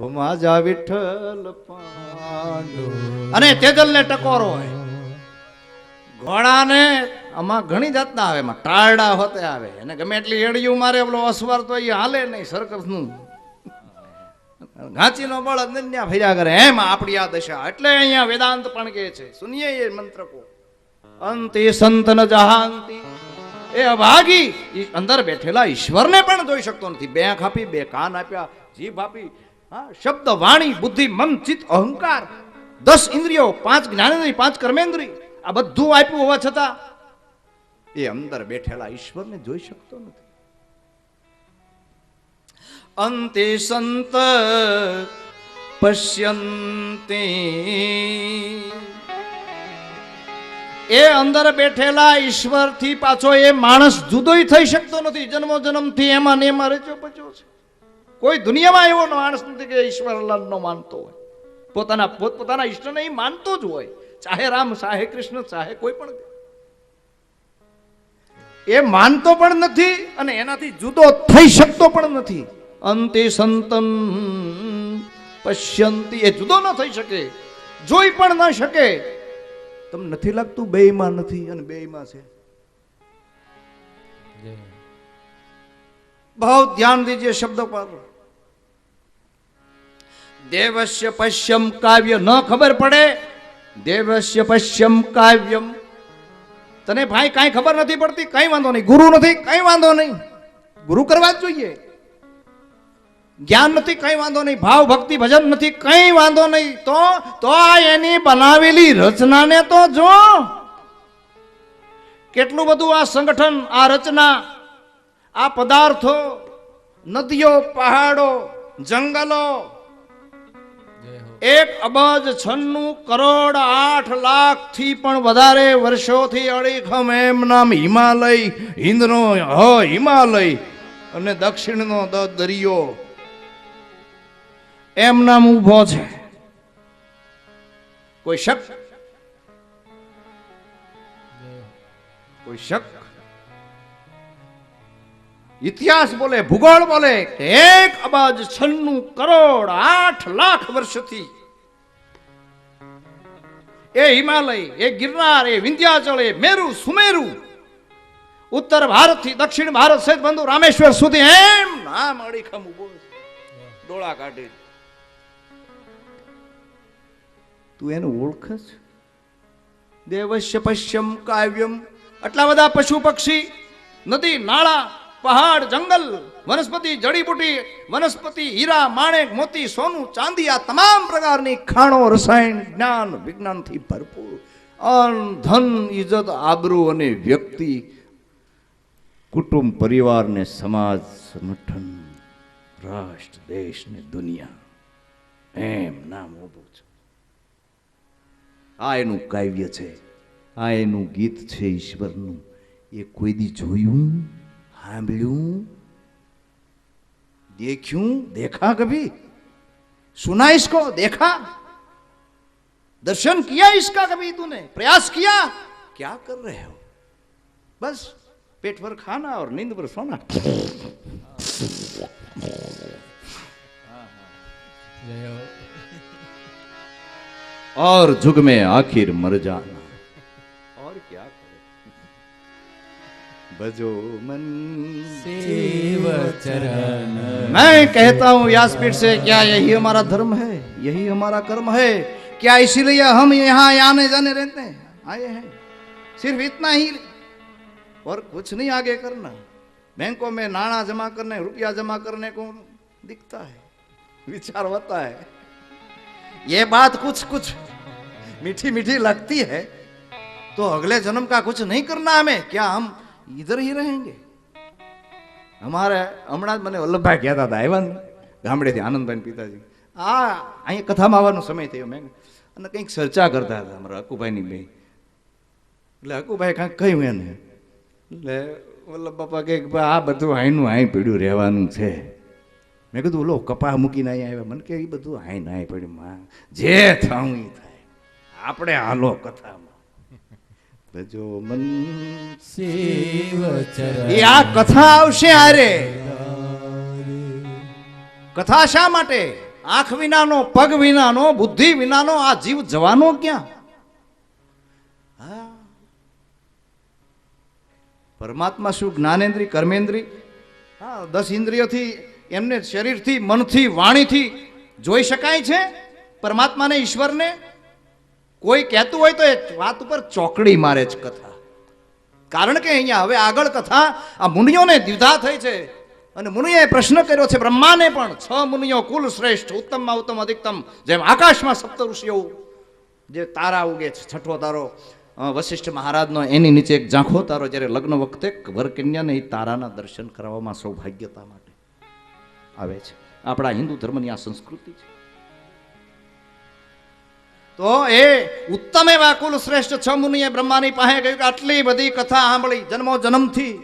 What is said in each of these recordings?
માજા વિઠ્ઠલ પાંડુ. અને તેજલને ટકોરો હોય. ઘોડાને આમાં ઘણી જાતના આવે, એમાં ટાળડા હોતે આવે. એને ગમે એટલી એડિયું મારે પેલો અસવાર તો એ હાલે નહીં સરકસનું. ઘાંચીનો બળ અનન્યા ફર્યા કરે. એમ આપણી આ દશા. એટલે અહીંયા વેદાંત પણ કહે છે. સુનિયે એ મંત્ર કો અંતે સંતન જહાંતિ. એ અભાગી. અંદર બેઠેલા ઈશ્વરને પણ જોઈ શકતો નથી. બે આંખ આપી બે કાન આપ્યા. જીભ આપી. શબ્દ વાણી, બુદ્ધિ, મન, ચિત્ત, અહંકાર, દસ ઇન્દ્રિયો, પાંચ જ્ઞાનેન્દ્રિય પાંચ કર્મેન્દ્રિય, આ બધું આપ્યું હોવા છતાં એ અંદર બેઠેલા ઈશ્વરને જોઈ શકતો નથી. અંતે સંત પશ્યંતે. એ અંદર બેઠેલા ઈશ્વરથી પાછો એ માણસ જુદોય થઈ શકતો નથી. જન્મો જન્મથી એમાં ને એમાં રચ્યો પચ્યો છે. કોઈ દુનિયામાં એવો માણસ નથી કે ઈશ્વર નો માનતો હોય. પોતાના પોતપોતાના ઈષ્ટને એ માનતો જ હોય. ચાહે રામ ચાહે કૃષ્ણ ચાહે કોઈ પણ એ માનતો પણ નથી અને એનાથી જુદો થઈ શકતો પણ નથી. અંતે સંતન પશ્યંતી. એ જુદો ન થઈ શકે. જોઈ પણ ન શકે. તમને નથી લાગતું બેયમાં નથી અને બેયમાં છે? બહુ ધ્યાન દીजिए શબ્દ પર. દેવસ્ય પશ્યમ કાવ્ય ન ખબર પડે. દેવસ્ય પશ્યમ કાવ્યમ. તને ભાઈ કાંઈ ખબર નથી પડતી? કઈ વાંધો નહીં. ગુરુ નથી? કઈ વાંધો નહીં. ગુરુ કરવા જ જોઈએ. જ્ઞાન નથી? કઈ વાંધો નહીં. ભાવ ભક્તિ ભજન નથી? કઈ વાંધો નહીં. તો તો એની બનાવેલી રચનાને તો જો. કેટલું બધું આ સંગઠન, આ રચના આ પદાર્થો નદીઓ, પહાડો, જંગલો, એક અબજ છન્નું કરોડ આઠ લાખથી પણ વધારે વર્ષોથી અડીખમ એમ નામ હિમાલય હિન્દનો હ, હિમાલય અને દક્ષિણનો દ, દરિયો. એમ નામ ઊભો છે. કોઈ શક? કોઈ શક? ઇતિહાસ બોલે, ભૂગોળ બોલે એક અબજ છન્નું કરોડ આઠ લાખ વર્ષથી. એ હિમાલય, એ ગિરનાર, એ વિંધ્યાચળ, એ મેરુ, સુમેરુ, ઉત્તર ભારતથી દક્ષિણ ભારત સહિત બંધુ રામેશ્વર સુધી એમ નામ અડીખમ ઊભો છે. ડોળા કાઢી. તું એને ઓળખસ દેવશ્ય પશ્યમ કાવ્યમ. આટલા બધા પશુ પક્ષી, નદી, નાળા પહાડ, જંગલ, વનસ્પતિ, જડીબુટી, વનસ્પતિ, હીરા, માણેક, મોતી, સોનું, ચાંદી, આ તમામ પ્રકારની ખાણો, રસાયણ, જ્ઞાન, વિજ્ઞાનથી ભરપૂર. અન ધન ઇજ્જત આબરૂ અને વ્યક્તિ, કુટુંબ, પરિવાર ને સમાજ, સંગઠન, રાષ્ટ્ર, દેશ ને દુનિયા. એમ નામ ઊભું છે. આ એનું કાવ્ય છે. આ એનું ગીત છે ઈશ્વરનું. એ કોઈ દી જોયું? સાંભળ્યું દેખ્યું देखा कभी सुना इसको देखा दर्शन किया इसका कभी तूने प्रयास किया क्या कर रहे हो बस पेट भर खाना और नींद भर सोना और जुग में आखिर मर जाना बजो मन। चरण मैं कहता हूँ व्यासपीठ से क्या यही हमारा धर्म है? यही हमारा कर्म है? क्या इसीलिए हम यहाँ आने जाने रहते हैं? आए हैं। सिर्फ़ इतना ही। और कुछ नहीं आगे करना। बैंकों में नाणा जमा करने रुपया जमा करने को दिखता है। विचार होता है। ये बात कुछ कुछ मीठी मीठी लगती है। तो अगले जन्म का कुछ नहीं करना हमें। क्या हम इधर ही रहेंगे અમારે હમણાં જ મને વલ્લભભાઈ કહેતા હતા આવ્યા ને ગામડેથી આનંદભાઈ પિતાજી આ અહીંયા કથામાં આવવાનો સમય થયો મેં અને કંઈક ચર્ચા કરતા હતા અમારા હકુભાઈની બે એટલે હકુભાઈ કાંઈક કહ્યું એને એટલે વલ્લભ બાપા કહે કે ભાઈ આ બધું હાઈનું હાઈ પડ્યું રહેવાનું છે મેં કીધું ઓલો કપા મૂકીને અહીંયા આવ્યા મને કે એ બધું હાઈ હાઈ પડ્યું માં જે થવું ઈ થાય આપણે હાલો કથામાં ભજો મન. એ આ કથા આવશે આરે કથા શા માટે? આંખ વિનાનો પગ વિનાનો બુદ્ધિ વિનાનો આ જીવ જવાનો ક્યાં? હા. પરમાત્મા શું જ્ઞાનેન્દ્રી કર્મેન્દ્રી હા દસ ઇન્દ્રિયોથી એમને શરીરથી મનથી વાણીથી જોઈ શકાય છે? પરમાત્માને ઈશ્વરને? કોઈ કહેતું હોય તો એ વાત ઉપર ચોકડી મારે જ કથા. કારણ કે અહીંયા હવે આગળ કથા આ મુનિઓને દ્વિધા થઈ છે. અને મુનિએ પ્રશ્ન કર્યો છે, બ્રહ્માને પણ છ મુનિઓ કુલ શ્રેષ્ઠ, ઉત્તમમાં ઉત્તમ, અધિકતમ, જેમ આકાશમાં સપ્ત ઋષિઓ જે તારા ઉગે છે, છઠ્ઠો તારો વશિષ્ઠ મહારાજનો, એની નીચે એક ઝાંખો તારો, જ્યારે લગ્ન વખતે વરકન્યાને એ તારાના દર્શન કરવામાં સૌભાગ્યતા માટે આવે છે. આપણા હિન્દુ ધર્મની આ સંસ્કૃતિ છે. તો એ ઉત્તમ એવા કુલ શ્રેષ્ઠ છ મુનિએ બ્રહ્માની પાસે કહ્યું કે આટલી બધી કથા સાંભળી જન્મો જન્મથી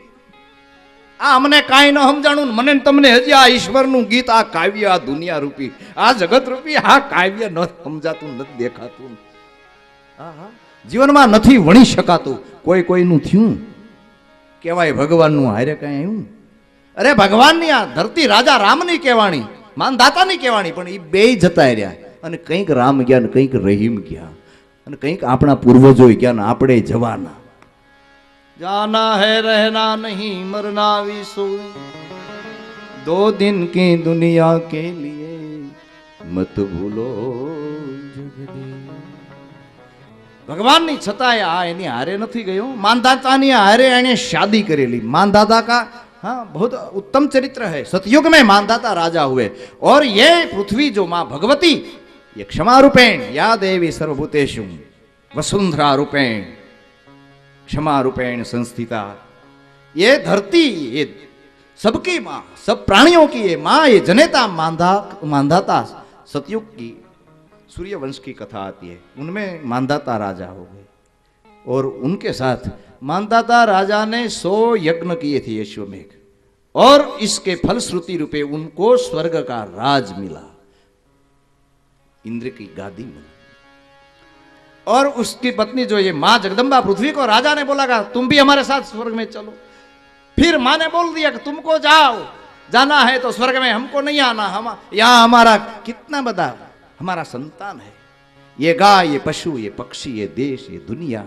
આ અમને કાંઈ ન સમજાણું મને તમને હજી આ ઈશ્વરનું ગીત આ કાવ્ય આ દુનિયા રૂપી આ જગત રૂપી આ કાવ્ય ન સમજાતું નથી દેખાતું. હા, હા. જીવનમાં નથી વણી શકાતું. કોઈ કોઈનું થયું? કહેવાય ભગવાનનું હારે કઈ આવ્યું? અરે ભગવાનની આ ધરતી રાજા રામની કહેવાણી માનદાતાની કહેવાણી પણ એ બે જતા રહ્યા. અને કંઈક રામ ગયા ને કંઈક રહીમ ગયા અને કંઈક આપણા પૂર્વજો ગયા ને આપણે જવાના जाना है रहना नहीं मरना विसो दो दिन की दुनिया के लिए मत भूलो ભગવાનની છતાંય આ એની હારે નથી ગયો માનદાતાની હારે એણે શાદી કરેલી मानदाता का हाँ बहुत उत्तम चरित्र है सतयुग में मानदाता राजा हुए और ये पृथ्वी जो माँ भगवती ये क्षमा रूपेण या देवी सर्वभूतेषु वसुंधरा रूपेण क्षमा रूपेण संस्थिता। ये धरती, ये सबकी माँ, सब प्राणियों की ये माँ, ये जनेता मानधा मानधाता सतयुग की सूर्य वंश की कथा आती है। उनमें मानधाता राजा हो गए। और उनके साथ मानदाता राजा ने सौ यज्ञ किए थे यशोमेघ। और इसके फलश्रुति रूपे उनको स्वर्ग का राज मिला। इंद्र की गादी मिली और उसकी पत्नी जो ये माँ जगदम्बा पृथ्वी को राजा ने बोला कि तुम भी हमारे साथ स्वर्ग में चलो। फिर माँ ने बोल दिया कि तुमको जाओ जाना है तो स्वर्ग में हमको नहीं आना हम यहाँ हमारा कितना बड़ा हमारा संतान है। ये गाय ये पशु ये पक्षी ये देश ये दुनिया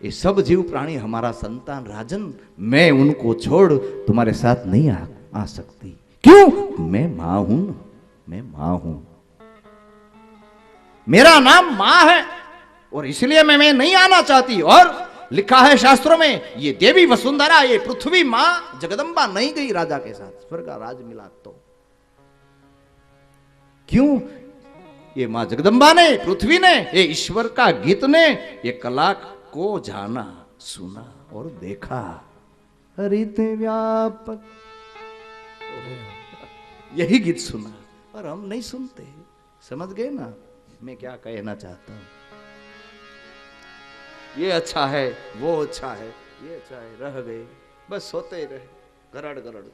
ये सब जीव प्राणी हमारा संतान राजन मैं उनको छोड़ तुम्हारे साथ नहीं आ, आ सकती। क्यों? मैं माँ हूँ मैं माँ हूँ। मेरा नाम माँ है, और इसलिए मैं मैं नहीं आना चाहती। और लिखा है शास्त्रों में, ये देवी वसुंधरा, ये पृथ्वी माँ, जगदम्बा नहीं गई राजा के साथ। स्वर्ग का राज मिला तो। क्यों? ये माँ जगदम्बा ने, पृथ्वी ने, ये ईश्वर का गीत ने, ये कला को जाना, सुना और देखा। हरित व्यापक। यही गीत सुना। पर हम नहीं सुनते। समझ गए ना? मैं क्या कहना चाहता हूं ये अच्छा है वो अच्छा है ये अच्छा है रह गए बस सोते रहे गरड़ गरड़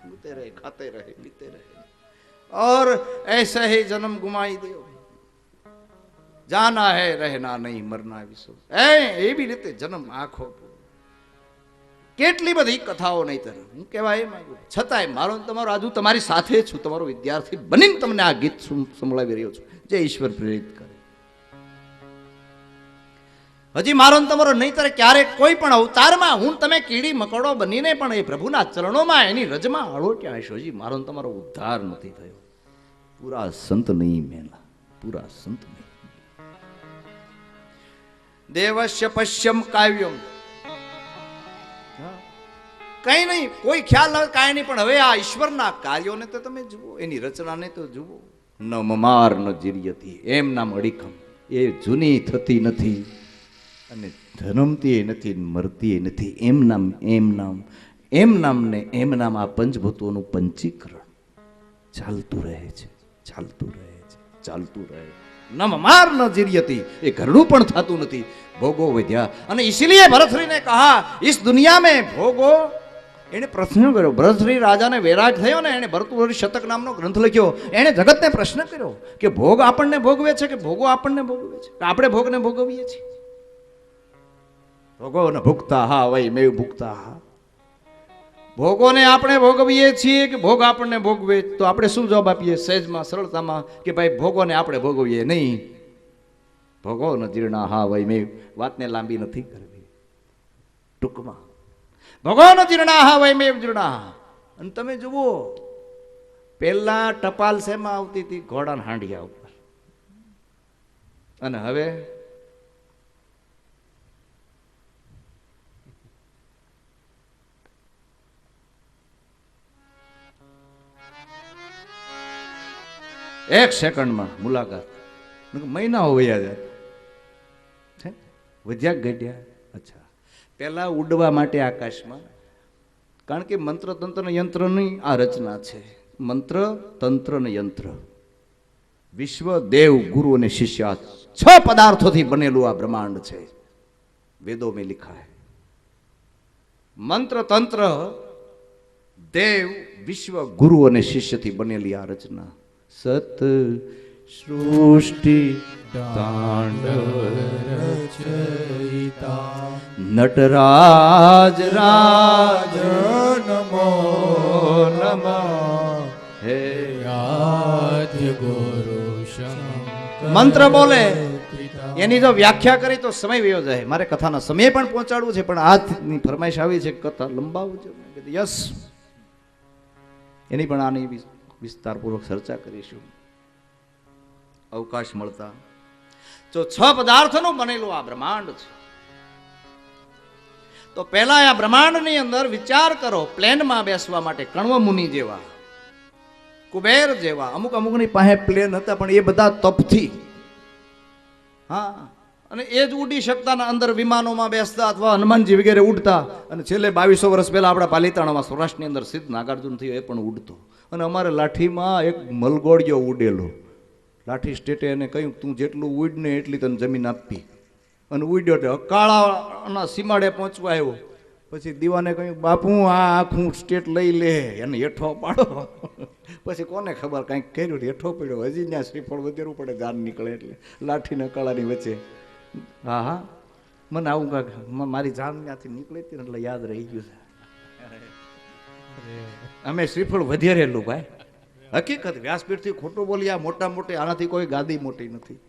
घूमते रहे खाते रहे पीते रहे और ऐसा ही जन्म गुमाई दियो जाना है रहना नहीं मरना विश्व એ એવી રીતે જન્મ આખો કેટલી બધી કથાઓ નહીતર હું કહેવાય એ માંગુ છતાંય મારો ને તમારો આજુ તમારી સાથે છું તમારો વિદ્યાર્થી બનીને તમને આ ગીત સુન- સંભળાવી રહ્યો છું જે ઈશ્વર પ્રેરિત કરે. હજી મારો તમારો નહીતર ક્યારેક કોઈ પણ અવતારમાં હું તમે કીડી મકોડો બનીને પણ એ પ્રભુના ચરણોમાં એની રજમાં અળોટ્યા હશો. હજી મારો તમારો ઉદ્ધાર નથી થયો. પૂરા સંત નહીં મેલા. પૂરા સંત નહીં. દેવસ્ય પશ્યમ કાવ્યમ. કઈ નહીં, કોઈ ખ્યાલ કાંઈ નહીં, પણ હવે આ ઈશ્વરના કાર્યોને તો તમે જુઓ, એની રચનાને તો જુઓ. ન મમાર ન જીર્યતી. એમ નામ અડીખમ. એ જૂની થતી નથી અને ધનમતી નથી મરતી નથી. એમ નામ એમ નામ એમ નામ ને એમ નામ આ પંચભૂતોનું પંચીકરણ ચાલતું રહે છે, ચાલતું રહે છે, ચાલતું રહે ન માર ન જીર્યતી, એ ઘરડું પણ થતું નથી. ભોગો વધ્યા. અને ઇસીલિયે ભરતરીને કહા ઇસ દુનિયા મેં ભોગો એણે પ્રશ્ન કર્યો. ભરતશ્રી રાજાને વૈરાગ થયો ને એણે ભરતુહરી શતક નામનો ગ્રંથ લખ્યો. એણે જગતને પ્રશ્ન કર્યો કે ભોગ આપણને ભોગવે છે કે ભોગો આપણને ભોગવે છે? કે આપણે ભોગને ભોગવીએ છીએ. ભોગોને ન ભુગતા હા, વૈ મેં ભુગતા હા. ભોગોને આપણે ભોગવીએ છીએ કે ભોગ આપણને ભોગવે? તો આપણે શું જવાબ આપીએ? સહેજમાં, સરળતામાં કે ભાઈ, ભોગોને આપણે ભોગવીએ નહીં. ભોગો ન જીર્ણા હા વય મેં. વાતને લાંબી નથી કરવી. ટૂંકમાં ભોગો જીર્ણાહા, વૈમેવ જીર્ણાહા. અને તમે જુઓ, પહેલા ટપાલ શેમાં આવતી હતી? ઘોડાના હાંડિયા ઉપર. અને હવે? એક સેકન્ડમાં મુલાકાત. મહિનાઓ વયા જાય. વધ્યા ઘટ્યા? પહેલાં ઉડવા માટે આકાશમાં. કારણ કે મંત્ર તંત્ર યંત્રની આ રચના છે. મંત્ર, તંત્ર યંત્ર. વિશ્વ, દેવ, ગુરુ અને શિષ્ય છ પદાર્થોથી બનેલું આ બ્રહ્માંડ છે. વેદો મેં લિખા હે મંત્ર તંત્ર દેવ, વિશ્વ, ગુરુ અને શિષ્યથી બનેલી આ રચના. સત સૃષ્ટિ તાંડવ રચયિતા નટરાજ રાજ. નમો નમ હે આદ્ય ગુરુ મંત્ર બોલે. એની જો વ્યાખ્યા કરી તો સમય વયો જાય. મારે કથાના સમય પણ પહોંચાડવું છે પણ આજની ફરમાઈશ આવી છે કથા લંબાવું છે યસ. એની પણ આની વિસ્તારપૂર્વક ચર્ચા કરીશું. અવકાશ મળતા. જો છ પદાર્થનું બનેલું આ બ્રહ્માંડ છે, તો પહેલા આ બ્રહ્માંડની અંદર વિચાર કરો, પ્લેનમાં બેસવા માટે કણવ મુનિ જેવા, કુબેર જેવા, અમુક અમુકની પાસે પ્લેન હતા, પણ એ બધા તપથી. હા, અને એ જ ઉડી શકતા અંદર વિમાનોમાં બેસતા અથવા હનુમાનજી વગેરે ઉડતા. અને છેલ્લે બાવીસો વર્ષ પહેલાં આપણા પાલિતાણામાં સૌરાષ્ટ્રની અંદર સિદ્ધ નાગાર્જુન થયો, એ પણ ઉડતો. અને અમારે લાઠીમાં એક મલગોડિયો ઉડેલો. લાઠી સ્ટેટે એને કહ્યું તું જેટલું ઉડ ને એટલી તને જમીન આપી. અને ઉડ્યો એટલે અકાળાના સીમાડે પહોંચવા આવ્યો. પછી દીવાને કહ્યું બાપુ આ આખું સ્ટેટ લઈ લે એને હેઠો પાડો. પછી કોને ખબર કાંઈક કર્યું હેઠો પડ્યો. હજી ત્યાં શ્રીફળ વધેરવું પડે જાન નીકળે એટલે. લાઠીને કળાની વચ્ચે. હા હા મને આવું કાંક મારી જાન ત્યાંથી નીકળી હતી ને એટલે યાદ રહી ગયું છે. અમે શ્રીફળ વધેરેલું ભાઈ. હકીકત વ્યાસપીઠથી ખોટું બોલી મોટા મોટી, આનાથી કોઈ ગાદી મોટી નથી.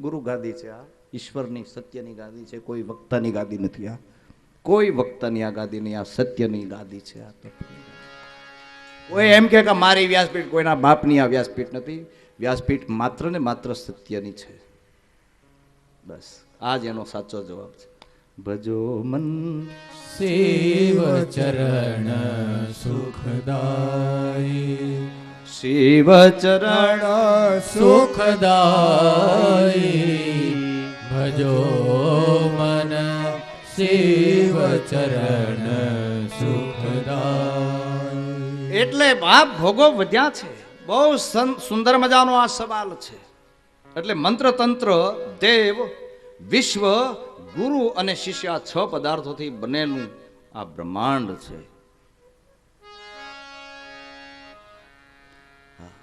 ગુરુ ગાદી છે આ. ઈશ્વરની, સત્યની ગાદી છે. કોઈ વક્તાની ગાદી નથી આ. કોઈ વક્તાની આ ગાદી નહીં, આ સત્યની ગાદી છે આ કોઈ એમ કે મારી વ્યાસપીઠ કોઈના બાપની આ વ્યાસપીઠ નથી. વ્યાસપીઠ માત્ર ને માત્ર સત્યની છે. બસ, આ જ એનો સાચો જવાબ છે. ભજો મન સેવ ચરણ સુખદાય. શિવ ચરણ સુખદાય. ભજો મન શિવ ચરણ સુખદાય. એટલે બાપ ભોગો વધ્યા છે. બહુ સુંદર મજાનો આ સવાલ છે. એટલે મંત્ર તંત્ર દેવ, વિશ્વ, ગુરુ અને શિષ્ય છ પદાર્થોથી બનેલું આ બ્રહ્માંડ છે.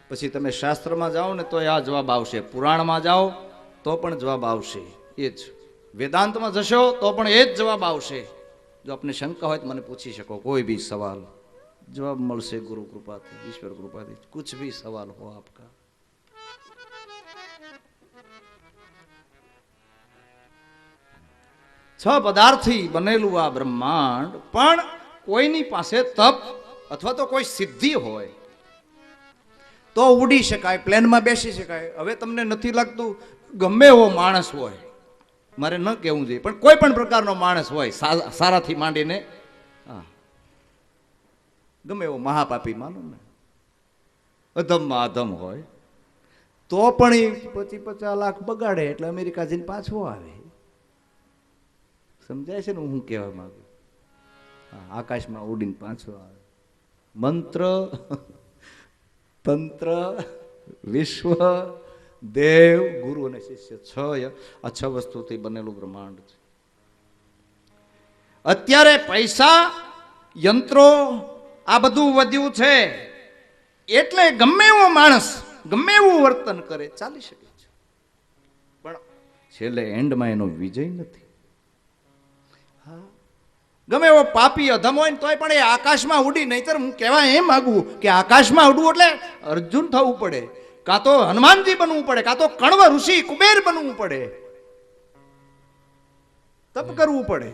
પછી તમે શાસ્ત્રમાં જાઓ ને તો આ જવાબ આવશે. પુરાણમાં જાઓ તો પણ જવાબ આવશે. એ જ. વેદાંતમાં જશો તો પણ એ જ જવાબ આવશે. જો આપને શંકા હોય તો મને પૂછી શકો. કોઈ બી સવાલ. જવાબ મળશે ગુરુ કૃપાથી, ઈશ્વર કૃપાથી. કુછ ભી સવાલ હો આપકા. છ પદાર્થી બનેલું આ બ્રહ્માંડ, પણ કોઈની પાસે તપ અથવા તો કોઈ સિદ્ધિ હોય. તો ઉડી શકાય, પ્લેનમાં બેસી શકાય. હવે તમને નથી લાગતું, ગમે એવો માણસ હોય, મારે ન કહેવું જોઈએ, પણ કોઈ પણ પ્રકારનો માણસ હોય સારાથી માંડીને, હા. ગમે એવો મહાપાપી, માનો ને. અધમમાં અધમ હોય. તો પણ એ પચી પચાસ લાખ બગાડે, એટલે અમેરિકા જઈને પાછો આવે. સમજાય છે ને હું કહેવા માંગુ? આકાશમાં ઉડીને પાછો આવે. મંત્ર તંત્ર, વિશ્વ, દેવ, ગુરુ અને શિષ્ય છ આ છ વસ્તુથી બનેલું બ્રહ્માંડ છે. અત્યારે પૈસા, યંત્રો, આ બધું વધ્યું છે. એટલે ગમે એવો માણસ, ગમે એવું વર્તન કરે, ચાલી શકે છે. પણ છેલ્લે એન્ડમાં એનો વિજય નથી. હા ગમે એવો પાપી અધમ હોય ને તોય પણ એ આકાશમાં ઉડી, નહીતર હું કહેવા એમ માગું કે આકાશમાં ઉડવું એટલે અર્જુન થવું પડે. કાં તો હનુમાનજી બનવું પડે, કાં તો કણવ ઋષિ કુબેર બનવું પડે. તપ કરવું પડે.